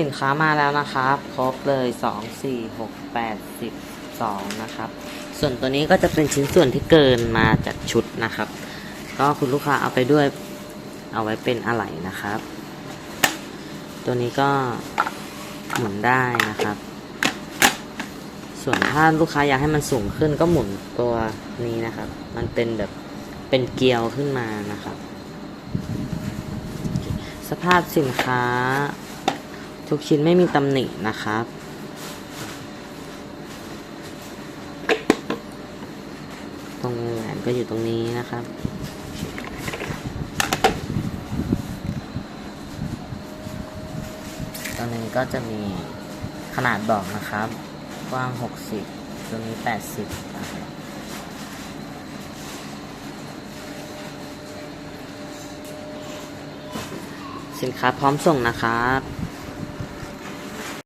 สินค้ามาแล้วนะครับ ครบเลยสองสี่หกแปดสิบสองนะครับ ส่วนตัวนี้ก็จะเป็นชิ้นส่วนที่เกินมาจากชุดนะครับ ก็คุณลูกค้าเอาไปด้วยเอาไว้เป็นอะไหล่นะครับ ตัวนี้ก็หมุนได้นะครับ ส่วนถ้าลูกค้าอยากให้มันสูงขึ้นก็หมุนตัวนี้นะครับ มันเป็นแบบเป็นเกลียวขึ้นมานะครับ สภาพสินค้า ทุกชิ้นไม่มีตำหนินะครับตรงแหวนก็อยู่ตรงนี้นะครับ ตรงนี้ก็จะมีขนาดบอกนะครับ กว้าง 60ตัวนี้ 80นะครับสินค้าพร้อมส่งนะครับ